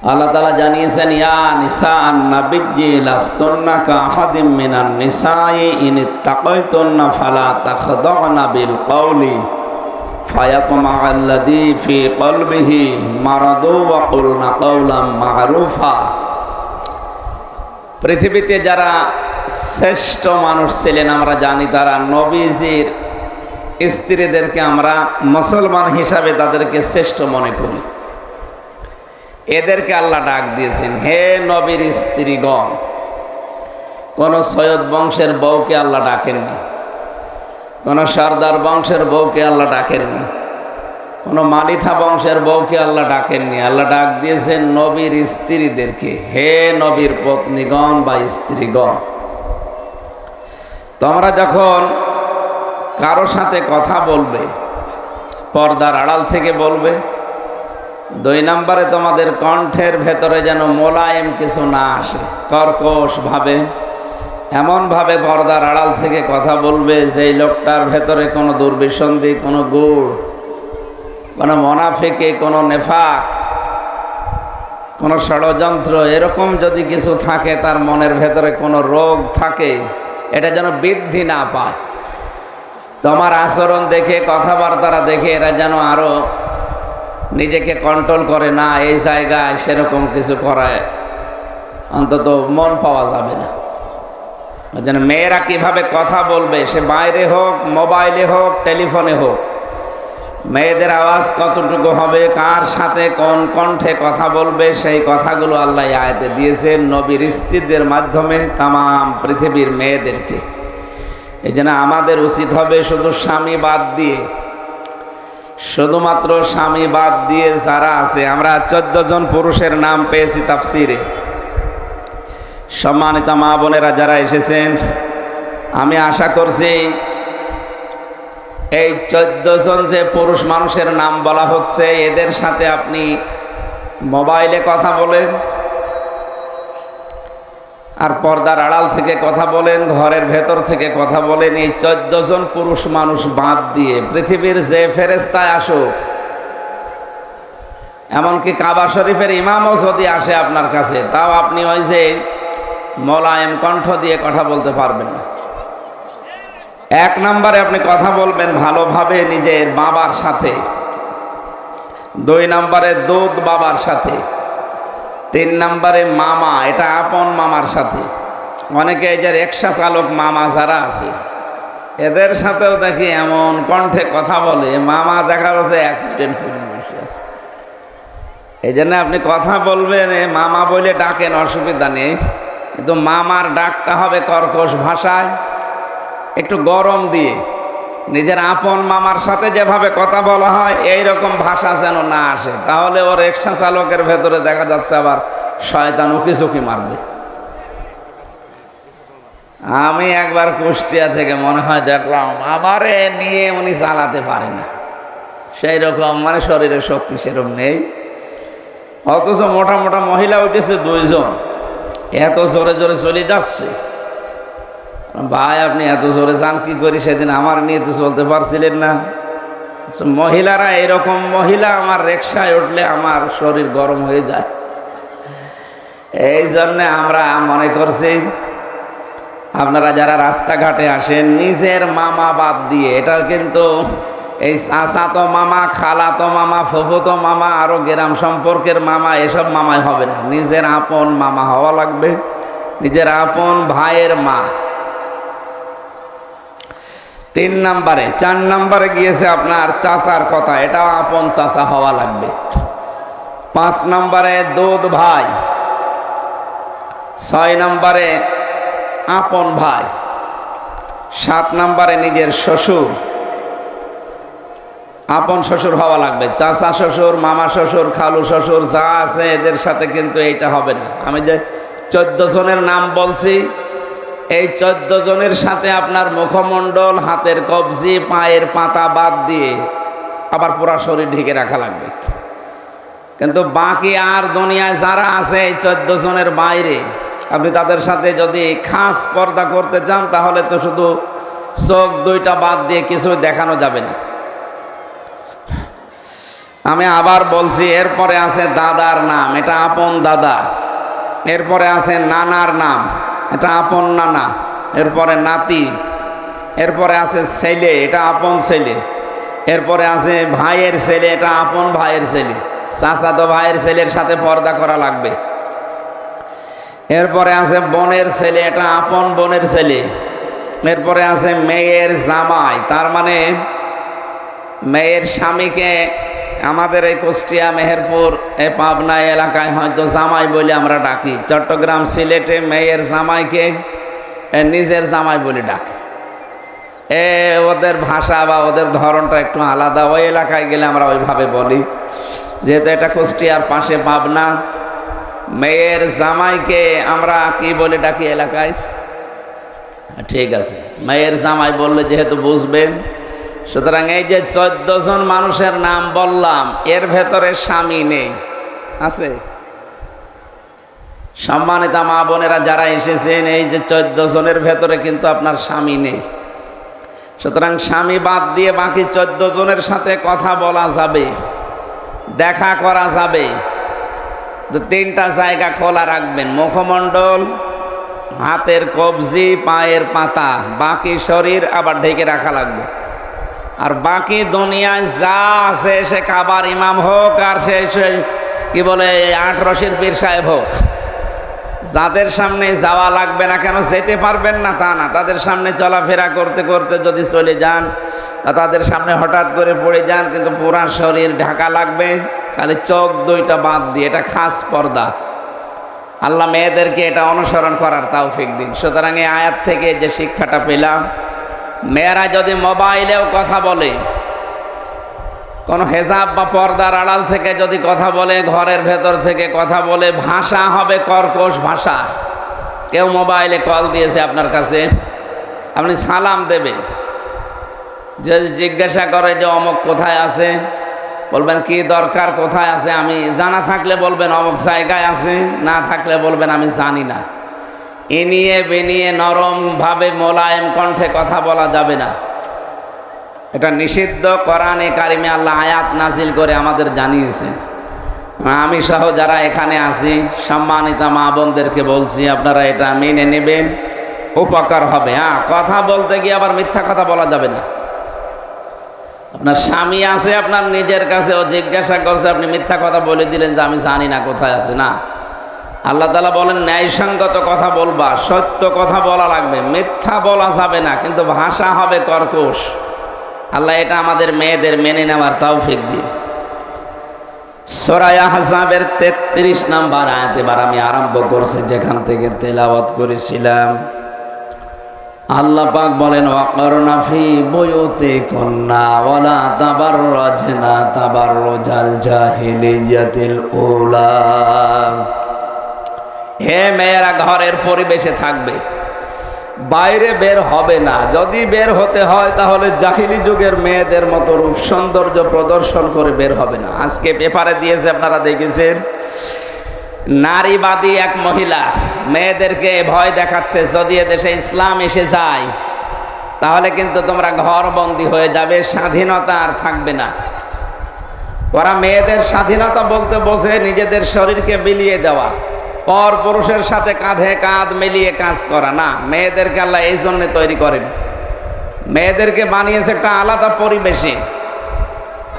আল্লাহ তালা জানিয়েছেন, ইয়া নিসা নাবিজি লাস্তুন্না কা আহাদিম মিনান নিসাই, ইন তাকাইতুন্না ফালা তাখদানা বিল কওলি, ফায়াতমা আল্লাযী ফি কলবিহি মারাদু ওয়া কুলনা কাওলাম মারুফা। পৃথিবীতে যারা শ্রেষ্ঠ মানুষ ছিলেন, আমরা জানি তারা নবীজির স্ত্রীদেরকে আমরা মুসলমান হিসাবে তাদেরকে শ্রেষ্ঠ মনে করি। এদেরকে আল্লাহ ডাক দিয়েছেন, হে নবীর স্ত্রীগণ, কোন সৈয়দ বংশের বউকে আল্লাহ ডাকেননি, কোন সর্দার বংশের বউকে আল্লাহ ডাকেননি, কোন মালিথা বংশের বউকে আল্লাহ ডাকেননি। আল্লাহ ডাক দিয়েছেন, নবীর স্ত্রীদেরকে, হে নবীর পত্নীগণ বা স্ত্রীগণ, তোমরা যখন কারও সাথে কথা বলবে, পর্দার আড়াল থেকে বলবে দুই নম্বরে তোমাদের কণ্ঠের ভেতরে যেন মোলায়েম কিছু না আসে। কর্কশ ভাবে, এমনভাবে পর্দার আড়াল থেকে কথা বলবে, যেই লোকটার ভেতরে কোনো দুর্বিসন্ধি, কোনো গুড়, কোনো মনাফিকে, কোনো নেফাক, কোনো ষড়যন্ত্র, এরকম যদি কিছু থাকে, তার মনের ভেতরে কোনো রোগ থাকে, এটা যেন বৃদ্ধি না পায়। তোমার আচরণ দেখে, কথাবার্তারা দেখে, এরা যেন আরও নিজেকে কন্ট্রোল করে, না, এই জায়গায় সেরকম কিছু করায় অন্তত মন পাওয়া যাবে না। যেন মেয়েরা কীভাবে কথা বলবে, সে বাইরে হোক, মোবাইলে হোক, টেলিফোনে হোক, মেয়েদের আওয়াজ কতটুকু হবে, কার সাথে কোন কণ্ঠে কথা বলবে, সেই কথাগুলো আল্লাহ আয়তে দিয়েছেন নবীর স্ত্রীদের মাধ্যমে তাম পৃথিবীর মেয়েদেরকে। এই আমাদের উচিত হবে শুধু স্বামী বাদ দিয়ে শুধুমাত্র স্বামী বাদ দিয়ে যারা আছে, আমরা চোদ্দ জন পুরুষের নাম পেয়েছি তাফসিরে। সম্মানিত মা বোনেরা যারা এসেছেন, আমি আশা করছি এই চোদ্দ জন যে পুরুষ মানুষের নাম বলা হচ্ছে, এদের সাথে আপনি মোবাইলে কথা বলেন। আর পর্দার আড়াল থেকে কথা বলেন, ঘরের ভেতর থেকে কথা বলেন, এই চোদ্দ জন পুরুষ মানুষ বাদ দিয়ে পৃথিবীর যে ফেরেস্তায় আসুক, এমনকি কাবা শরীফের ইমামও যদি আসে আপনার কাছে, তাও আপনি ওই যে মলায়েম কণ্ঠ দিয়ে কথা বলতে পারবেন না। এক নম্বরে আপনি কথা বলবেন ভালোভাবে নিজের বাবার সাথে, দুই নম্বরে দুধ বাবার সাথে তিন নম্বরে মামা, এটা আপন মামার সাথে। অনেকে এই যে রিক্সা চালক মামা যারা আছে, এদের সাথেও দেখি এমন কণ্ঠে কথা বলে মামা দেখা যাচ্ছে অ্যাক্সিডেন্ট করে বসে আছে। এই জন্য আপনি কথা বলবেন মামা বলে ডাকেন, অসুবিধা নেই। কিন্তু মামার ডাকটা হবে কর্কশ ভাষায়, একটু গরম দিয়ে। নিজের আপন মামার সাথে যেভাবে কথা বলা হয় এই রকম ভাষা যেন না আসে। তাহলে ওর রিক্সা চালকের ভেতরে দেখা যাচ্ছে আবার শয়তান উকি চুকি মারবে। আমি একবার কুষ্টিয়া থেকে মনে হয় দেখলাম, আমারে নিয়ে উনি চালাতে পারে না। সেই রকম মানে শরীরের শক্তি সেরকম নেই। অথচ মোটা মোটা মহিলা উঠেছে দুইজন। এত জোরে জোরে চলে যাচ্ছে। ভাই, আপনি এত জোরে যান, কি করি? সেদিন আমার নিয়ে তো চলতে পারছিলেন না। মহিলারা এরকম মহিলা, আমার রিক্সায় উঠলে আমার শরীর গরম হয়ে যায়। এই জন্যে আমরা মনে করছি, আপনারা যারা রাস্তাঘাটে আসেন, নিজের মামা বাদ দিয়ে, এটা কিন্তু এই চাচাতো মামা, খালাতো মামা, ফুফুতো মামা আরও গ্রাম সম্পর্কের মামা, এসব মামাই হবে না। নিজের আপন মামা হওয়া লাগবে। নিজের আপন ভাইয়ের মা। তিন নাম্বারে, চার নাম্বারে গিয়েছে আপনার চাচার কথা, এটাও আপন চাচা হওয়া লাগবে। পাঁচ নাম্বারে, দুধ ভাই। ছয় নাম্বারে, আপন ভাই। সাত নাম্বারে, নিজের শ্বশুর। আপন শ্বশুর হওয়া লাগবে, চাচা শ্বশুর, মামা শ্বশুর, খালু শ্বশুর, যা আছে এদের সাথে কিন্তু এইটা হবে না। আমি যে চোদ্দ জনের নাম বলছি এই চোদ্দ জনের সাথে আপনার মুখমণ্ডল, হাতের কবজি, পায়ের পাতা বাদ দিয়ে আবার পুরা শরীর ঢেকে রাখা লাগবে। কিন্তু বাকি আর দুনিয়ায় যারা আছে এই চোদ্দ জনের বাইরে, আপনি তাদের সাথে যদি খাস পর্দা করতে চান তাহলে তো শুধু চোখ দুইটা বাদ দিয়ে কিছু দেখানো যাবে না। আমি আবার বলছি, এরপরে আছে দাদার নাম, এটা আপন দাদা। এরপরে আছে নানার নাম। এটা আপন নানা, এরপরে নাতি, এরপরে আছে ছেলে, এটা আপন ছেলে, এরপরে আছে ভাইয়ের ছেলে, এটা আপন ভাইয়ের ছেলে, চাচাতো ভাইয়ের ছেলের সাথে পর্দা করা লাগবে। এরপরে আছে বোনের ছেলে, এটা আপন বোনের ছেলে, এরপরে আছে মেয়ের জামাই, তার মানে মেয়ের স্বামীকে আমাদের এই কুষ্টিয়া, মেহেরপুর, এ পাবনা এলাকায় হয়তো জামাই বলে আমরা ডাকি। চট্টগ্রাম সিলেটে মেয়ের জামাইকে নিজের জামাই বলে ডাকে। এ ওদের ভাষা বা ওদের ধরনটা একটু আলাদা। ওই এলাকায় গেলে আমরা ওইভাবে বলি। যেহেতু এটা কুষ্টিয়ার পাশে পাবনা, মেয়ের জামাইকে আমরা কি বলে ডাকি এলাকায়? ঠিক আছে। মেয়ের জামাই বললে যেহেতু বুঝবেন সুতরাং এই যে চোদ্দ জন মানুষের নাম বললাম, এর ভেতরে স্বামী নেই। আছে? সম্মানিত মা বোনেরা যারা এসেছেন, এই যে চোদ্দ জনের ভেতরে কিন্তু আপনার স্বামী নেই। সুতরাং স্বামী বাদ দিয়ে বাকি চোদ্দ জনের সাথে কথা বলা যাবে, দেখা করা যাবে। তো তিনটা জায়গা খোলা রাখবেন। মুখমণ্ডল, হাতের কবজি, পায়ের পাতা, বাকি শরীর আবার ঢেকে রাখা লাগবে। আর বাকি দুনিয়ায় যা আছে সে কাবার ইমাম হোক আর সে কি বলে, আট রশির পীর সাহেব হোক, যাদের সামনে যাওয়া লাগবে না কেন যেতে পারবেন না তা না। তাদের সামনে চলাফেরা করতে করতে যদি চলে যান, বা তাদের সামনে হঠাৎ করে পড়ে যান, কিন্তু পুরা শরীর ঢাকা লাগবে, খালি চোখ দুইটা বাদ দিয়ে, এটা খাস পর্দা। আল্লাহ মেয়েদেরকে এটা অনুসরণ করার তৌফিক দিন। সুতরাং এই আয়াত থেকে যে শিক্ষাটা পেলাম মেয়েরা যদি মোবাইলেও কথা বলে, কোনো হেসাব বা পর্দার আড়াল থেকে যদি কথা বলে, ঘরের ভেতর থেকে কথা বলে, ভাষা হবে কর্কশ ভাষা। কেউ মোবাইলে কল দিয়েছে আপনার কাছে, আপনি সালাম দেবেন। যে জিজ্ঞাসা করে যে অমক কোথায় আছে, বলবেন, কি দরকার, কোথায় আছে? আমি জানা থাকলে বলবেন, অমুক জায়গায় আছে, না থাকলে বলবেন, আমি জানি না। এনিয়ে বেনিয়ে নরমভাবে মোলায়েম কণ্ঠে কথা বলা যাবে না। এটা নিষিদ্ধ কোরআনে কারিমে আল্লাহ আয়াত নাজিল করে আমাদের জানিয়েছেন। আমি সহ যারা এখানে আছি, সম্মানিত মা বোনদেরকে বলছি, আপনারা এটা মেনে নেবেন, উপকার হবে। হ্যাঁ কথা বলতে গিয়ে আবার মিথ্যা কথা বলা যাবে না। আপনার স্বামী আছে, আপনার নিজের কাছে ও জিজ্ঞাসা করছে, আপনি মিথ্যা কথা বলে দিলেন যে আমি জানি না কোথায় আছে। না আল্লাহ তালা বলেন, ন্যায়সঙ্গত কথা বলবা, সত্য কথা বলা লাগবে, মিথ্যা বলা যাবে না, কিন্তু ভাষা হবে কর্কশ। আল্লাহ এটা আমাদের মেয়েদের মেনে নেওয়ার তৌফিক দিন। সরায়া হাসাবের তেত্রিশ নাম্বার আয়াত এবার আমি আরম্ভ করছি, যেখান থেকে তেলাওয়াত করেছিলাম। আল্লাহ পাক বলেন, ওয়াকরনা ফি বয়ুতে কন্যা ওয়ালা তাবার রাজনা তাবার রোজাল জাহিলিয়াতিল উলা। হে মেয়েরা, ঘরের পরিবেশে থাকবে। বাইরে বের হবে না। যদি বের হতে হয়, তাহলে জাহিলি যুগের মেয়েদের মতো রূপ সৌন্দর্য প্রদর্শন করে বের হবে না। আজকে পেপারে দিয়েছে, আপনারা দেখেছেন? নারীবাদী এক মহিলা মেয়েদেরকে ভয় দেখাচ্ছে, যদি এদেশে ইসলাম এসে যায়, তাহলে কিন্তু তোমরা ঘর বন্দি হয়ে যাবে, স্বাধীনতা আর থাকবে না। ওরা মেয়েদের স্বাধীনতা বলতে বসে নিজেদের শরীরকে বিলিয়ে দেওয়া। পর পুরুষের সাথে কাঁধে কাঁধ মিলিয়ে কাজ করা। না, মেয়েদেরকে আল্লাহ এই জন্যে তৈরি করেন। মেয়েদেরকে বানিয়েছে একটা আলাদা পরিবেশে।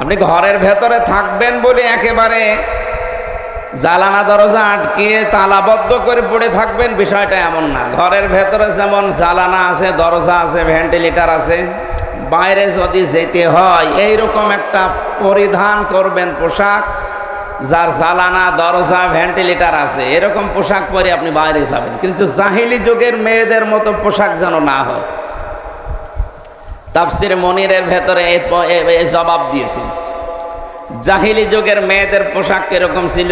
আপনি ঘরের ভেতরে থাকবেন বলে একেবারে জ্বালানা দরজা আটকিয়ে তালাবদ্ধ করে পড়ে থাকবেন, বিষয়টা এমন না। ঘরের ভেতরে যেমন জ্বালানা আছে, দরজা আছে, ভেন্টিলেটার আছে, বাইরে যদি যেতে হয়, এইরকম একটা পরিধান করবেন পোশাক যার জ্বালানা, দরজা ভেন্টিলেটার আছে, এরকম পোশাক পরে আপনি বাইরে যাবেন। কিন্তু জাহিলি যুগের মেয়েদের মতো পোশাক যেন না হয়। তাফসির মনিরের ভেতরে জবাব দিয়েছেন জাহিলি যুগের মেয়েদের পোশাক কীরকম ছিল?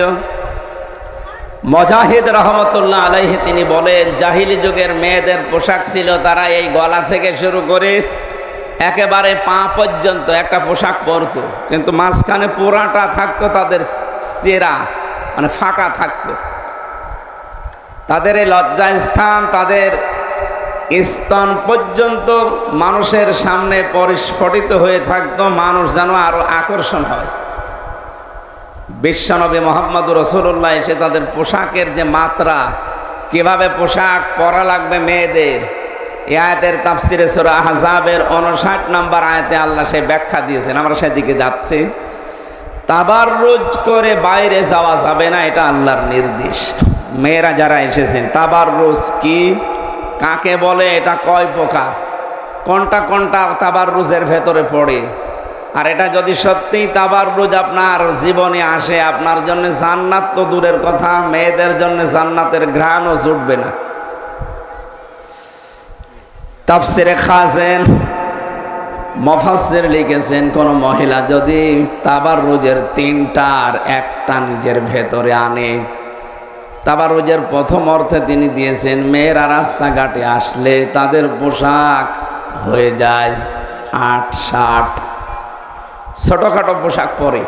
মজাহিদ রহমতুল্লাহ আলাইহি তিনি বলেন, জাহিলি যুগের মেয়েদের পোশাক ছিল তারা এই গলা থেকে শুরু করে একেবারে পা পর্যন্ত একটা পোশাক পরতো। কিন্তু মাঝখানে পুরাটা থাকতো তাদের চেরা মানে ফাঁকা থাকতো। তাদের এই লজ্জাস্থান তাদের স্তন পর্যন্ত মানুষের সামনে পরিস্ফটিত হয়ে থাকতো। মানুষ যেন আরও আকর্ষণ হয়। বিশ্বনবী মোহাম্মদ রসুল্লাহ এসে তাদের পোশাকের যে মাত্রা, কীভাবে পোশাক পরা লাগবে মেয়েদের এ আয়াতের তাফসিরে সুরা আহজাবের উনষাট নম্বর আয়াতে আল্লাহ সে ব্যাখ্যা দিয়েছেন, আমরা সেদিকে যাচ্ছি। তাবার রোজ করে বাইরে যাওয়া যাবে না, এটা আল্লাহর নির্দেশ। মেয়েরা যারা এসেছেন তাবার রোজ কি? কাকে বলে? এটা কয় প্রকার? কোনটা কোনটা তাবার রোজের ভেতরে পড়ে? আর এটা যদি সত্যিই তাবার রোজ আপনার জীবনে আসে, আপনার জন্য জান্নাত তো দূরের কথা, মেয়েদের জন্য জান্নাতের ঘ্রাণও জুটবে না। তাফসিরে খাজেন মফাসের লিখেছেন, কোন মহিলা যদি তাবার রোজের তিনটার একটা নিজের ভেতরে আনে তাবার রোজের প্রথম অর্থে তিনি দিয়েছেন, মেয়েরা রাস্তাঘাটে আসলে তাদের পোশাক হয়ে যায় আট, ষাট। ছোটোখাটো পোশাক পরে।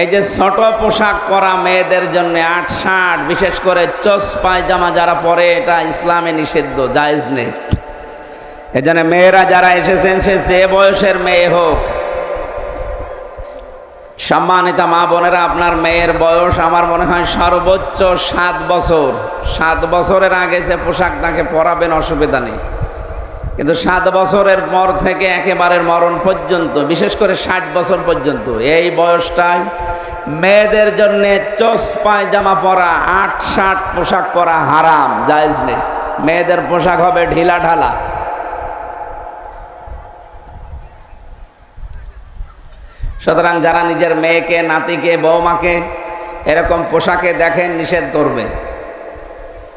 এই যে ছোট পোশাক পরা মেয়েদের জন্য আট ষাট, বিশেষ করে চস পায়জামা যারা পরে, এটা ইসলামে নিষিদ্ধ, জায়েজ নেই। এজন্য মেয়েরা যারা এসেছেন, সে যে বয়সের মেয়ে হোক, সম্মানিত মা বোনেরা, আপনার মেয়ের বয়স আমার মনে হয় সর্বোচ্চ সাত বছর। সাত বছরের আগে যে পোশাক তাকে পরাবেন, অসুবিধা নেই। কিন্তু সাত বছরের পর থেকে একেবারে মরণ পর্যন্ত, বিশেষ করে ষাট বছর পর্যন্ত, এই বয়সটায় মেয়েদের জন্য চস পায়জামা পরা, আট ষাট পোশাক পরা হারাম, জায়েজ নেই। মেয়েদের পোশাক হবে ঢিলা ঢালা। সুতরাং যারা নিজের মেয়েকে, নাতিকে বৌমাকে এরকম পোশাকে দেখেন নিষেধ করবেন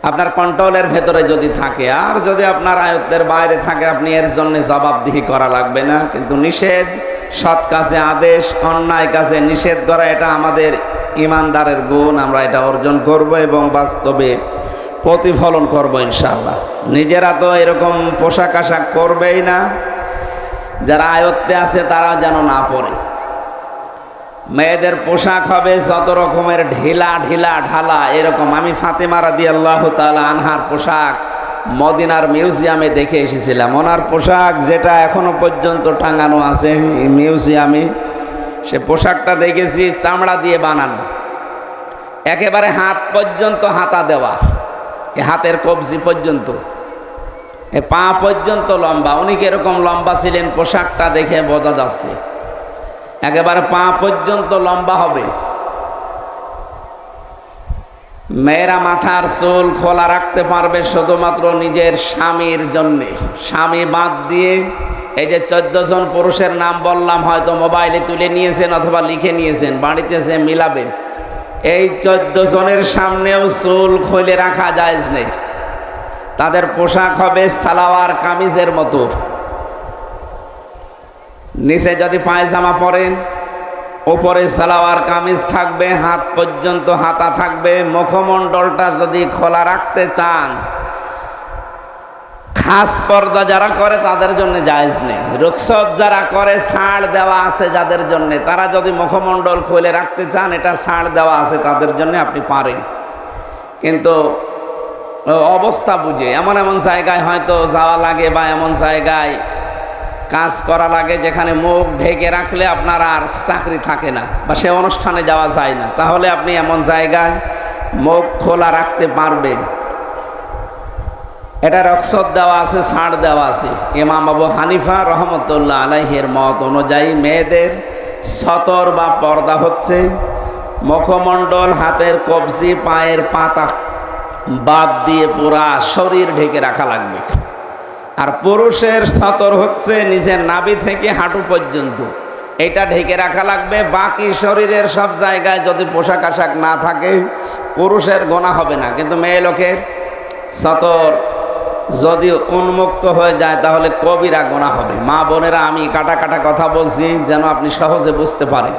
আপনার কন্ট্রোলের ভেতরে যদি থাকে, আর যদি আপনার আয়ত্তের বাইরে থাকে, আপনি এর জন্য জবাবদিহি করা লাগবে না। কিন্তু নিষেধ, সৎ কাজে আদেশ, অন্যায় কাজে নিষেধ করা, এটা আমাদের ইমানদারের গুণ। আমরা এটা অর্জন করব এবং বাস্তবে প্রতিফলন করব ইনশাল্লাহ নিজেরা তো এরকম পোশাক আশাক করবেই না। যারা আয়ত্তে আছে তারা যেন না পড়ে। মেয়েদের পোশাক হবে যত রকমের ঢিলা ঢিলা ঢালা, এরকম। আমি ফাতেমা রাদি আল্লাহ তালা আনহার পোশাক মদিনার মিউজিয়ামে দেখে এসেছিলাম। ওনার পোশাক যেটা এখনও পর্যন্ত টাঙানো আছে মিউজিয়ামে, সে পোশাকটা দেখেছি চামড়া দিয়ে বানানো। একেবারে হাত পর্যন্ত হাতা দেওয়া। এ হাতের কবজি পর্যন্ত। এ পা পর্যন্ত লম্বা। উনি কীরকম লম্বা ছিলেন, পোশাকটা দেখে বোঝা যাচ্ছে। একেবারে পা পর্যন্ত লম্বা হবে। মেয়েরা মাথার চুল খোলা রাখতে পারবে শুধুমাত্র নিজের স্বামীর জন্যে। স্বামী বাদ দিয়ে এই যে চোদ্দ জন পুরুষের নাম বললাম, হয়তো মোবাইলে তুলে নিয়েছেন অথবা লিখে নিয়েছেন, বাড়িতে যে মিলাবেন, এই চোদ্দ জনের সামনেও চুল খুলে রাখা যায় নেই। তাদের পোশাক হবে সালাওয়ার কামিজের মতো। নিচে যদি পায়জামা পরেন ওপরে সালোয়ার কামিজ থাকবে, হাত পর্যন্ত হাতা থাকবে, মুখমণ্ডলটা যদি খোলা রাখতে চান, খাস পর্দা যারা করে তাদের জন্য জায়েজ নেই। রুকসত যারা করে, ছাড় দেওয়া আছে যাদের জন্য। তারা যদি মুখমণ্ডল খুলে রাখতে চান, এটা ছাড় দেওয়া আছে তাদের জন্য আপনি পারেন। কিন্তু, অবস্থা বুঝে। এমন এমন জায়গায় হয়তো যাওয়া লাগে বা এমন জায়গায় কাজ করা লাগে যেখানে মুখ ঢেকে রাখলে আপনার আর চাকরি থাকে না বা সে অনুষ্ঠানে যাওয়া যায় না। তাহলে আপনি এমন জায়গায় মুখ খোলা রাখতে পারবেন। এটা রক্সত দেওয়া আছে, ছাড় দেওয়া আছে। ইমাম আবু হানিফা রহমতুল্লাহ আলাইহের মত অনুযায়ী মেয়েদের সতর বা পর্দা হচ্ছে মুখমণ্ডল, হাতের কবজি, পায়ের পাতা বাদ দিয়ে পুরা শরীর ঢেকে রাখা লাগবে। আর পুরুষের সতর হচ্ছে নিজের নাভি থেকে হাঁটু পর্যন্ত। এটা ঢেকে রাখা লাগবে, বাকি শরীরের সব জায়গায় যদি পোশাক আশাক না থাকে, পুরুষের গোনা হবে না। কিন্তু মেয়ে লোকের সতর যদি উন্মুক্ত হয়ে যায়, তাহলে কবিরা গোনা হবে। মা বোনেরা, আমি কাটা কাটা কথা বলছি যেন আপনি সহজে বুঝতে পারেন।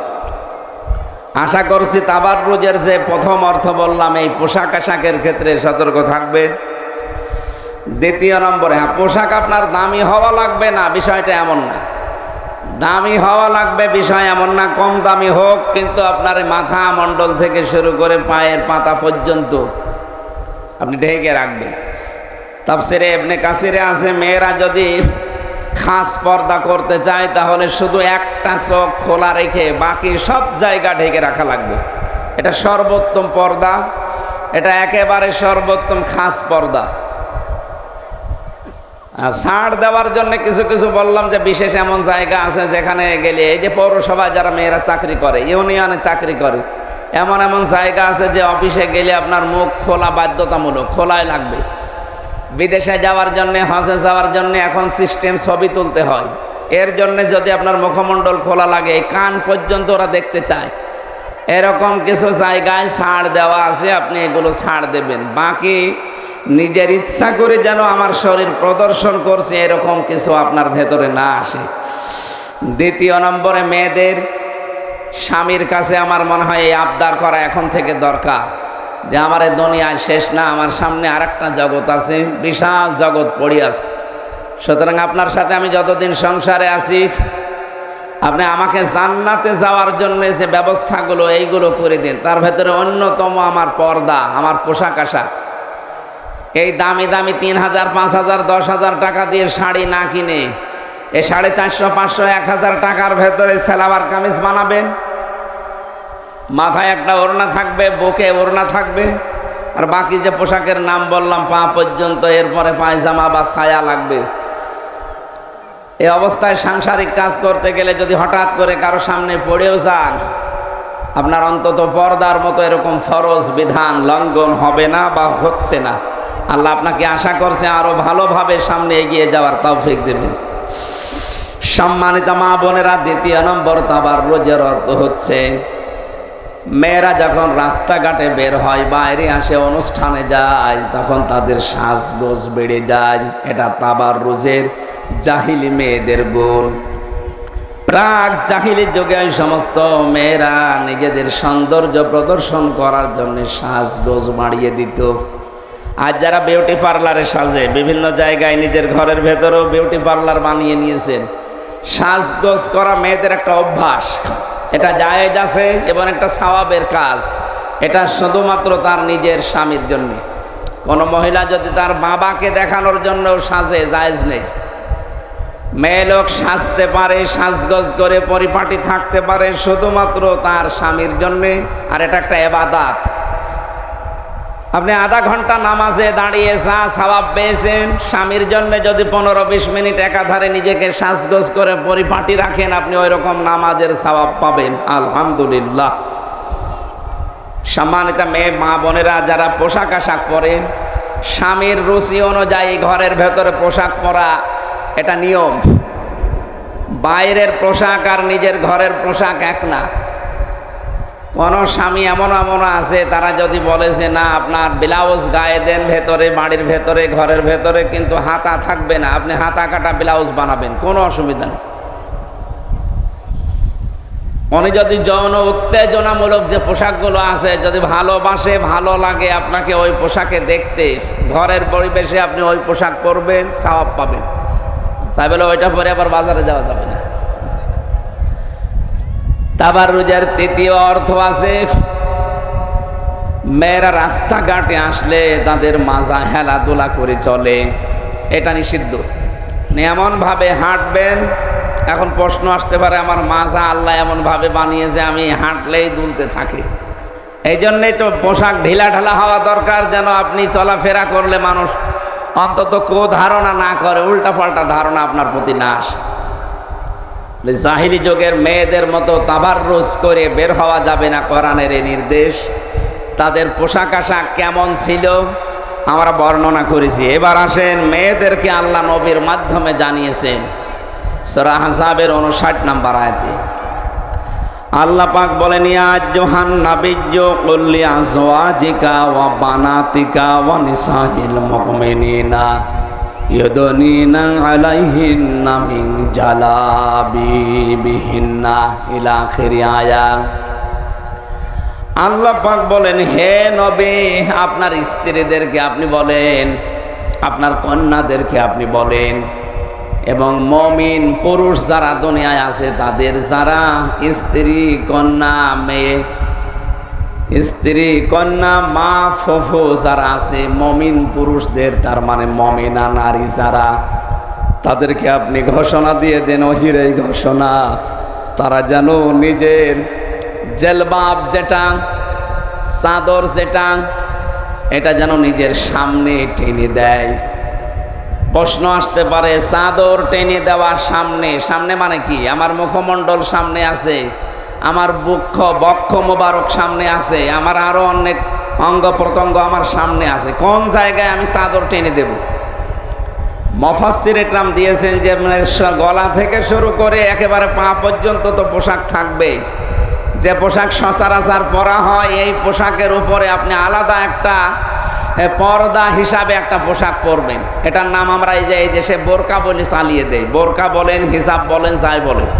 আশা করছি তাবার রোজের যে প্রথম অর্থ বললাম, এই পোশাক আশাকের ক্ষেত্রে সতর্ক থাকবেন। দ্বিতীয় নম্বরে হ্যাঁ পোশাক আপনার দামি হওয়া লাগবে না, বিষয়টা এমন না। দামি হওয়া লাগবে, বিষয় এমন না, কম দামি হোক, কিন্তু আপনার মাথা মণ্ডল থেকে শুরু করে পায়ের পাতা পর্যন্ত আপনি ঢেকে রাখবেন। তাপসিরে এমনি কাসিরে আছে, মেয়েরা যদি খাস পর্দা করতে চায়, তাহলে শুধু একটা চোখ খোলা রেখে বাকি সব জায়গা ঢেকে রাখা লাগবে। এটা সর্বোত্তম পর্দা, এটা একেবারে সর্বোত্তম খাস পর্দা। ছাড় দেওয়ার জন্য কিছু কিছু বললাম যে বিশেষ এমন জায়গা আছে যেখানে গেলে এই যে পৌরসভায় যারা মেয়েরা চাকরি করে, ইউনিয়নে চাকরি করে, এমন এমন জায়গা আছে যে অফিসে গেলে আপনার মুখ খোলা বাধ্যতামূলক, খোলাই লাগবে। বিদেশে যাওয়ার জন্য, হজে যাওয়ার জন্য এখন সিস্টেম ছবি তুলতে হয়। এর জন্য যদি আপনার মুখমণ্ডল খোলা লাগে কান পর্যন্ত ওরা দেখতে চায়। এরকম কিছু জায়গায় ছাড় দেওয়া আছে, আপনি এগুলো ছাড় দেবেন। বাকি নিজের ইচ্ছা করে যেন আমার শরীর প্রদর্শন করছে, এরকম কিছু আপনার ভেতরে না আসে। দ্বিতীয় নম্বরে মেয়েদের, স্বামীর কাছে আমার মনে হয় এই আবদার করা এখন থেকে দরকার। যে আমার এই দুনিয়ায় শেষ না, আমার সামনে আর জগৎ আছে, বিশাল জগৎ পড়ি আছে। সুতরাং আপনার সাথে আমি যতদিন সংসারে আছি আপনি আমাকে জান্নাতে যাওয়ার জন্য যে ব্যবস্থাগুলো, এইগুলো করে দিন। তার ভেতরে অন্যতম আমার পর্দা, আমার পোশাক আশাক। এই দামি দামি তিন হাজার, পাঁচ হাজার, দশ হাজার টাকা দিয়ে শাড়ি না কিনে এই সাড়ে চারশো, পাঁচশো, এক হাজার টাকার ভেতরে সেলাবার কামিজ বানাবেন। মাথায় একটা ওড়না থাকবে, বুকে ওড়না থাকবে। আর বাকি যে পোশাকের নাম বললাম, পা পর্যন্ত এরপরে পায়জামা বা ছায়া লাগবে। এই অবস্থায় সাংসারিক কাজ করতে গেলে যদি হঠাৎ করে কারও সামনে পড়েও যান, আপনার অন্তত পর্দার মতো এরকম ফরজ বিধান লঙ্ঘন হবে না বা হচ্ছে না। আল্লাহ আপনাকে আশা করছে আরও ভালোভাবে সামনে এগিয়ে যাওয়ার তৌফিক দেবেন। সম্মানিত মা বোনেরা, দ্বিতীয় নম্বর তাবার রোজের অর্থ হচ্ছে মেয়েরা যখন রাস্তাঘাটে বের হয়, বাইরে আসে, অনুষ্ঠানে যায়, তখন তাদের শ্বাসগোজ বেড়ে যায়। এটা তাবার রোজের জাহিলি মেয়েদের গুণ। প্রাক জাহিলি যুগে ওই সমস্ত মেয়েরা নিজেদের সৌন্দর্য প্রদর্শন করার জন্য সাজগোজ বাড়িয়ে দিত। আর যারা বিউটি পার্লারে সাজে, বিভিন্ন জায়গায় নিজের ঘরের ভেতরেও বিউটি পার্লার বানিয়ে নিয়েছেন। সাজগোজ করা মেয়েদের একটা অভ্যাস। এটা জায়েজ আছে এবং একটা সওয়াবের কাজ। এটা শুধুমাত্র তার নিজের স্বামীর জন্য। কোনো মহিলা যদি তার বাবাকে দেখানোর জন্য সাজে, জায়েজ নেই। মেয়ে লোক সাজতে পারে, সাজগজ করে, পরিপাটি থাকতে পারে, শুধুমাত্র তার স্বামীর জন্যে। আর এটা একটা এবাদাত। আপনি আধা ঘণ্টা নামাজে দাঁড়িয়ে চা সবাব পেয়েছেন, স্বামীর জন্য যদি পনেরো বিশ মিনিট একাধারে নিজেকে সাজগোজ করে পরিপাটি রাখেন, আপনি ওই রকম নামাজের সবাব পাবেন। আলহামদুলিল্লাহ। সম্মানিত মেয়ে, মা বোনেরা, যারা পোশাক আশাক পরেন, স্বামীর রুচি অনুযায়ী ঘরের ভেতরে পোশাক পরা এটা নিয়ম। বাইরের পোশাক আর নিজের ঘরের পোশাক এক না। কোন স্বামী এমন এমন আছে, তারা যদি বলে যে না, আপনার ব্লাউজ গায়ে দেন ভেতরে, বাড়ির ভেতরে, ঘরের ভেতরে, কিন্তু হাতা থাকবে না, আপনি হাতা কাটা ব্লাউজ বানাবেন, কোনো অসুবিধা নেই। উনি যদি যৌন উত্তেজনামূলক যে পোশাকগুলো আছে, যদি ভালোবাসে, ভালো লাগে আপনাকে ওই পোশাকে দেখতে, ঘরের পরিবেশে আপনি ওই পোশাক পরবেন সাওয়াব পাবেন। তাই বলে ওইটা পরে আবার বাজারে যাওয়া যাবে না। তাবার রোজার তৃতীয় অর্থ আছে, মেয়েরা রাস্তাঘাটে আসলে তাদের মাজা হেলাধুলা করে চলে। এটা নিষিদ্ধ। এমনভাবে হাঁটবেন, এখন প্রশ্ন আসতে পারে, আমার মাজা আল্লাহ এমনভাবে বানিয়েছে, আমি হাঁটলেই দুলতে থাকি। এই জন্যেই তো পোশাক ঢিলা ঢালা হওয়া দরকার, যেন আপনি চলাফেরা করলে মানুষ অন্তত কো ধারণা না করে, উল্টাপাল্টা ধারণা আপনার প্রতি না আসে। জাহিলি যুগের মেয়েদের মতো তাবার রোজ করে বের হওয়া যাবে না কোরআনের এই নির্দেশ। তাদের পোশাক আশাক কেমন ছিল? আমরা বর্ণনা করেছি। এবার আসেন মেয়েদেরকে আল্লাহ নবীর মাধ্যমে জানিয়েছেন। সরা হাসাবের উনষাট নাম্বার আয়তে। আল্লাহ পাক বলেন, ইয়া জোহান নাবিজ্য কল্লি আজওয়াজিকা ওয়া বানাতিকা ওয়া নিসাইল মুমিনিনা। আয়া আল্লাহ বলেন, হে নবী, আপনার স্ত্রীদেরকে আপনি বলেন, আপনার কন্যাদেরকে আপনি বলেন এবং মমিন পুরুষ যারা দুনিয়ায় আছে, তাদের যারা স্ত্রী, কন্যা, মেয়ে স্ত্রী, কন্যা, মা, ফফু যারা আছে, মমিন পুরুষদের, তার মানে মমিনা নারী যারা, তাদেরকে আপনি ঘোষণা দিয়ে দেন এই ঘোষণা। তারা যেন নিজের জেলবাব যেটা, চাদর যেটা, এটা যেন নিজের সামনে টেনে দেয়। প্রশ্ন আসতে পারে, চাদর টেনে দেওয়ার সামনে সামনে মানে কি? আমার মুখমণ্ডল সামনে আছে। আমার বক্ষ বক্ষ মোবারক সামনে আছে, আমার আরও অনেক অঙ্গ প্রত্যঙ্গ আমার সামনে আছে। কোন জায়গায় আমি চাদর টেনে দেব? মফাসির একরাম দিয়েছেন যে গলা থেকে শুরু করে একেবারে পা পর্যন্ত তো পোশাক থাকবে যে পোশাক সচরাচর পরা হয়, এই পোশাকের উপরে আপনি আলাদা একটা পর্দা হিসাবে একটা পোশাক পরবেন। এটার নাম আমরা এই যে, এই দেশে বোরকা বলে চালিয়ে দেই। বোরকা বলেন হিসাব বলেন, যাই বলেন।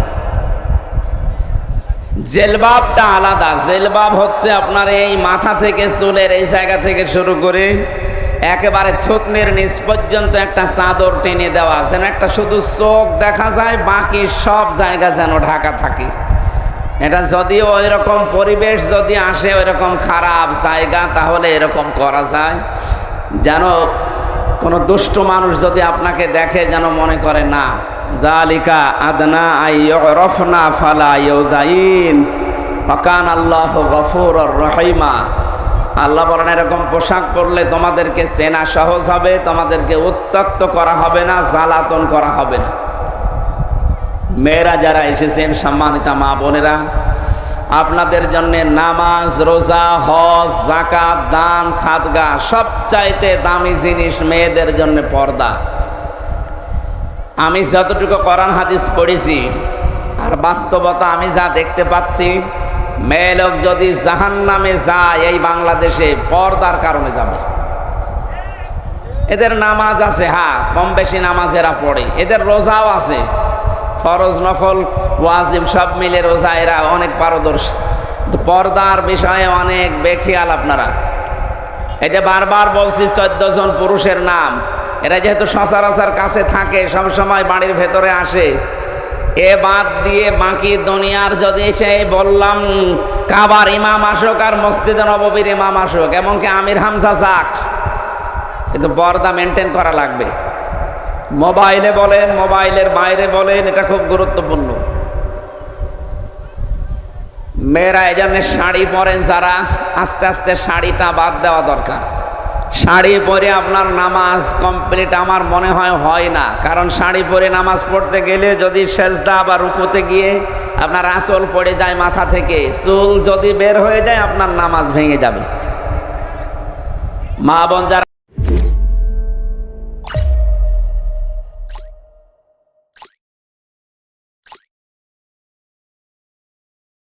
জেলবাবটা আলাদা। জেলবাব হচ্ছে আপনার এই মাথা থেকে, চুলের এই জায়গা থেকে শুরু করে একেবারে থুতনির নিচ পর্যন্ত একটা চাদর টেনে দেওয়া যেন একটা শুধু চোখ দেখা যায়, বাকি সব জায়গা যেন ঢাকা থাকে। এটা যদিও ওই রকম পরিবেশ যদি আসে ওই রকম খারাপ জায়গা, তাহলে এরকম করা যায়। যেন কোনো দুষ্ট মানুষ যদি আপনাকে দেখে যেন মনে করে, না জালিকা আদনা আইয়রফনা ফালা ইউজাইন অকান আল্লাহ গফুর রহিমা। আল্লাহ বলেন, এরকম পোশাক পরলে তোমাদেরকে চেনা সহজ হবে, তোমাদেরকে উত্তক্ত করা হবে না, জ্বালাতন করা হবে না। মেয়েরা যারা এসেছেন, সম্মানিতা মা বোনেরা আপনাদের জন্য নামাজ, রোজা, হজ জাকাত দান, সাদগা, সবচাইতে দামি জিনিস মেয়েদের জন্য পর্দা। আমি যতটুকু কোরআন হাদিস পড়েছি আর বাস্তবতা আমি যা দেখতে পাচ্ছি, মেয়ে লোক যদি জাহান নামে যায়, এই বাংলাদেশে পর্দার কারণে যাবে। এদের নামাজ আছে হ্যাঁ কম বেশি নামাজ এরা পড়ে। এদের রোজাও আছে। ফরজ নফল, ওয়াজিব সব মিলে রোজা এরা অনেক পারদর্শী। পর্দার বিষয়ে অনেক বেখেয়াল আপনারা। এই যে বারবার বলছি, চোদ্দ জন পুরুষের নাম, এরা যেহেতু সচরাচর কাছে থাকে, সব সময় বাড়ির ভেতরে আসে। এ বাদ দিয়ে বাকি দুনিয়ার যদি সেই বললাম, কাবার ইমাম আসুক আর মসজিদে নববীর ইমাম আসুক, এমনকি আমির হামজা যাক, কিন্তু পর্দা মেনটেন করা লাগবে। মোবাইলে বলেন, মোবাইলের বাইরে বলেন, এটা খুব গুরুত্বপূর্ণ। মেয়েরা এই জন্য শাড়ি পরেন যারা, আস্তে আস্তে শাড়িটা বাদ দেওয়া দরকার। শাড়ি পরে আপনার নামাজ কমপ্লিট আমার মনে হয় হয় না, কারণ শাড়ি পরে নামাজ পড়তে গেলে যদি সেজদা বা রুকুতে গিয়ে আপনার আঁচল পড়ে যায় মাথা থেকে, চুল যদি বের হয়ে যায় আপনার নামাজ ভেঙে যাবে। মা বোন যারা